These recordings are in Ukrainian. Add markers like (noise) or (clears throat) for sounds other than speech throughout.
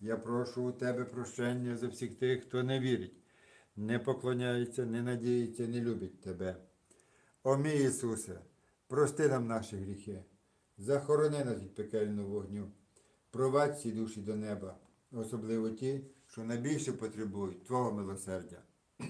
Я прошу у Тебе прощення за всіх тих, хто не вірить, не поклоняється, не надіється, не любить Тебе. О мій Ісусе, прости нам наші гріхи, захорони нас від пекельного вогню, провадь всі душі до неба, особливо ті, що найбільше потребують Твого милосердя. (clears throat)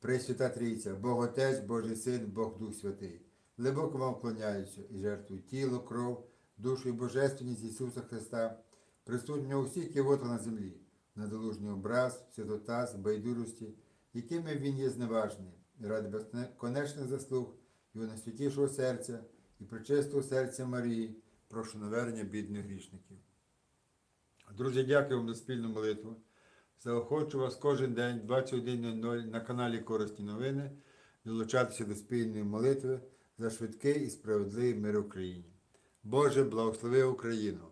Пресвята Трійця, Бог Отець, Божий Син, Бог Дух Святий. Глибоко вам вклоняюся і жертвую тіло, кров, душу і божественність Ісуса Христа, присутнього у всіх кивотах на землі, надолужній образ, святотаз, байдужості, якими Він є зневажний, ради безконечних заслуг Його найсвятішого серця і причистого серця Марії, прошу навернення бідних грішників. Друзі, дякую вам за спільну молитву. Заохочу вас кожен день 21.00 на каналі Корисні новини долучатися до спільної молитви за швидкий і справедливий мир Україні. Боже, благослови Україну,